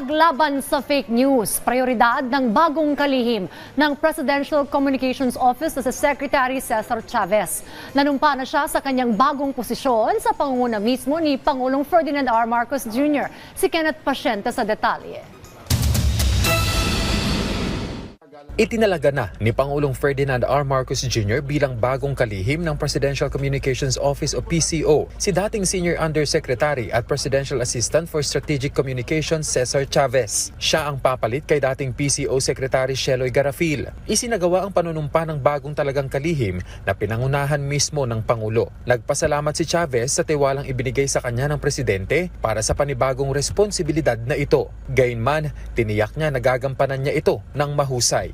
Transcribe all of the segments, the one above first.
Paglaban sa fake news, prioridad ng bagong kalihim ng Presidential Communications Office na si Secretary Cesar Chavez. Nanumpa na siya sa kanyang bagong posisyon sa pangunguna mismo ni Pangulong Ferdinand R. Marcos Jr. Si Kenneth Pasyente sa detalye. Itinalaga na ni Pangulong Ferdinand R. Marcos Jr. bilang bagong kalihim ng Presidential Communications Office o PCO si dating Senior Undersecretary at Presidential Assistant for Strategic Communications Cesar Chavez. Siya ang papalit kay dating PCO Secretary Sheloy Garafil. Isinagawa ang panunumpa ng bagong talagang kalihim na pinangunahan mismo ng Pangulo. Nagpasalamat si Chavez sa tiwalang ibinigay sa kanya ng Presidente para sa panibagong responsibilidad na ito. Gayunman, tiniyak niya na gagampanan niya ito ng mahusay.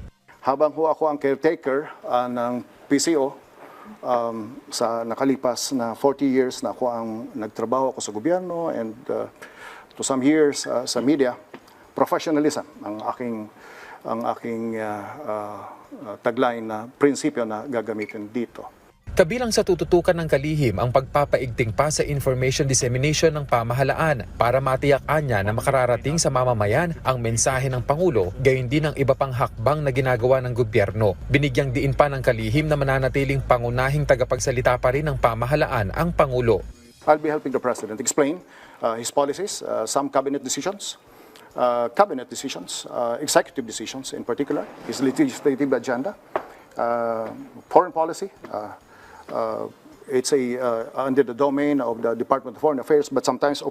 Habang ho ako ang caretaker ah, ng PCO, um, sa nakalipas na 40 years na ako ang nagtrabaho ako sa gobyerno and uh, to some years uh, sa media, professionalism ang aking ang aking uh, uh, uh, tagline na prinsipyo na gagamitin dito. Kabilang sa tututukan ng kalihim ang pagpapaigting pa sa information dissemination ng pamahalaan para matiyakan niya na makararating sa mamamayan ang mensahe ng Pangulo gayon din ang iba pang hakbang na ginagawa ng gobyerno. Binigyang diin pa ng kalihim na mananatiling pangunahing tagapagsalita pa rin ng pamahalaan ang Pangulo. I'll be helping the President explain uh, his policies, uh, some cabinet decisions, uh, cabinet decisions, uh, executive decisions in particular, his legislative agenda, uh, foreign policy. Uh, it's a, uh, under the domain of the Department of Foreign Affairs, but sometimes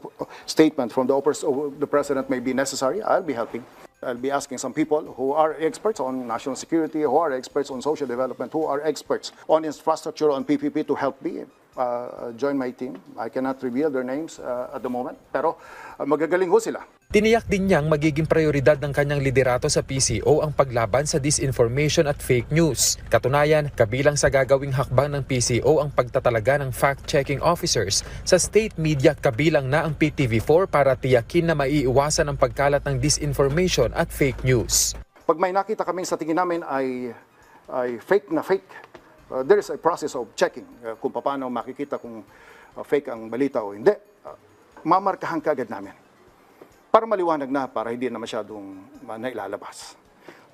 statement from the, of the President may be necessary. I'll be helping. I'll be asking some people who are experts on national security, who are experts on social development, who are experts on infrastructure, on PPP to help me uh, join my team. I cannot reveal their names uh, at the moment, pero uh, magagaling ho sila. Tiniyak din niyang magiging prioridad ng kanyang liderato sa PCO ang paglaban sa disinformation at fake news. Katunayan, kabilang sa gagawing hakbang ng PCO ang pagtatalaga ng fact-checking officers sa state media kabilang na ang PTV4 para tiyakin na maiiwasan ang pagkalat ng disinformation at fake news. Pag may nakita kaming sa tingin namin ay, ay fake na fake, uh, there is a process of checking uh, kung paano makikita kung uh, fake ang balita o hindi. Uh, mamarkahan kagad namin para maliwanag na, para hindi na masyadong uh, nailalabas.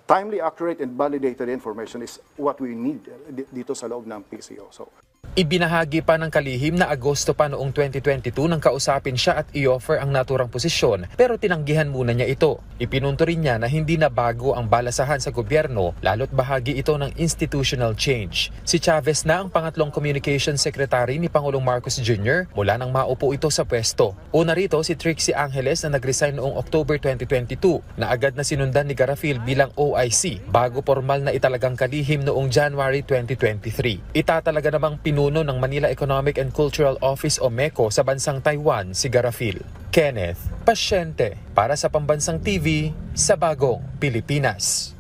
Timely, accurate, and validated information is what we need uh, di- dito sa loob ng PCO. So, Ibinahagi pa ng kalihim na Agosto pa noong 2022 nang kausapin siya at i-offer ang naturang posisyon pero tinanggihan muna niya ito. Ipinunto rin niya na hindi na bago ang balasahan sa gobyerno lalo't bahagi ito ng institutional change. Si Chavez na ang pangatlong communication secretary ni Pangulong Marcos Jr. mula nang maupo ito sa pwesto. Una rito si Trixie Angeles na nag-resign noong October 2022 na agad na sinundan ni Garafil bilang OIC bago formal na italagang kalihim noong January 2023. Itatalaga namang pinuno ng Manila Economic and Cultural Office o MECO sa bansang Taiwan si Garafil. Kenneth Pasyente para sa Pambansang TV sa Bagong Pilipinas.